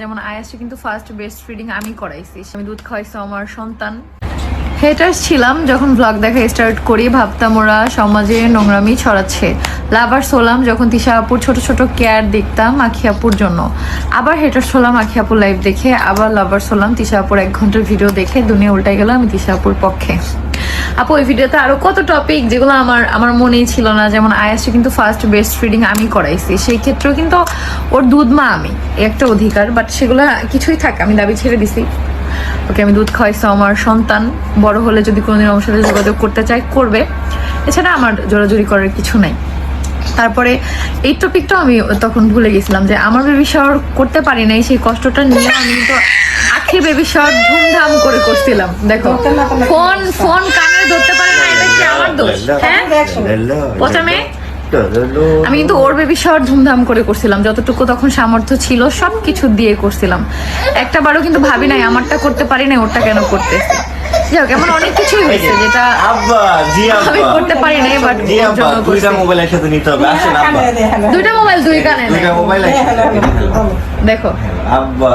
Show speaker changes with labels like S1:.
S1: যেমন আয়াসে কিন্তু first best feeding আমি করাইছি। আমি দুধ খাওয়াইছি আমার সন্তান। হেটার্স ছিলাম, যখন ব্লগ দেখা স্টার্ট করি, ভাবতাম ওরা সমাজে নোংরামি ছড়াচ্ছে। লাভার্স হলাম যখন তিশা আপুর ছোট ছোট কেয়ার দেখতাম আখি আপুর জন্য। আবার হেটার্স হলাম আখি আপুর লাইভ দেখে, আবার লাভার্স হলাম তিশা আপুর এক ঘণ্টার ভিডিও দেখে, দুনিয়া উল্টাই গেল আমি তিশা আপুর পক্ষে। আপু ওই ভিডিওতে আরও কত টপিক যেগুলো আমার আমার মনেই ছিল না, যেমন আয়াসে কিন্তু ফার্স্ট বেস্ট ফিডিং আমি করাইছি, সেই ক্ষেত্রেও কিন্তু ওর দুধ মা আমি একটা অধিকার বাট সেগুলো কিছুই থাকে, আমি দাবি ছেড়ে দিছি। ওকে, আমি দুধ খাওয়াইছি আমার সন্তান, বড় হলে যদি কোনোদিন আমার সাথে যোগাযোগ করতে চায়, করবে। এছাড়া আমার জোরাজুরি করার কিছু নাই। তারপরে এই টপিকটাও আমি তখন ভুলে গেছিলাম যে আমার বেবি শাওয়ার করতে পারি নাই, সেই কষ্টটা নিয়ে আমি তো আখি বেবি শাওয়ার ধুমধাম করে করছিলাম দেখো ফোন ফোন কানে ধরতে পারে না এটা কি আমার দোষ হ্যাঁ প্রথমে আমি কিন্তু ওর বেবি শাওয়ার ধুমধাম করে করছিলাম যতটুকু তখন সামর্থ্য ছিল সব কিছু দিয়ে করছিলাম একটা বারও কিন্তু ভাবি নাই আমারটা করতে পারি নাই ওরটা কেন করতে যাই হোক এমন অনেক কিছুই হয়েছে যেটা
S2: আব্বা জি
S1: আমি করতে পারি নাই বাট
S2: জি আব্বা দুইটা মোবাইল একসাথে নিতে হবে আসেন আব্বা
S1: দুইটা মোবাইল দুই কানে
S2: দুইটা মোবাইল একসাথে
S1: দেখো
S2: আব্বা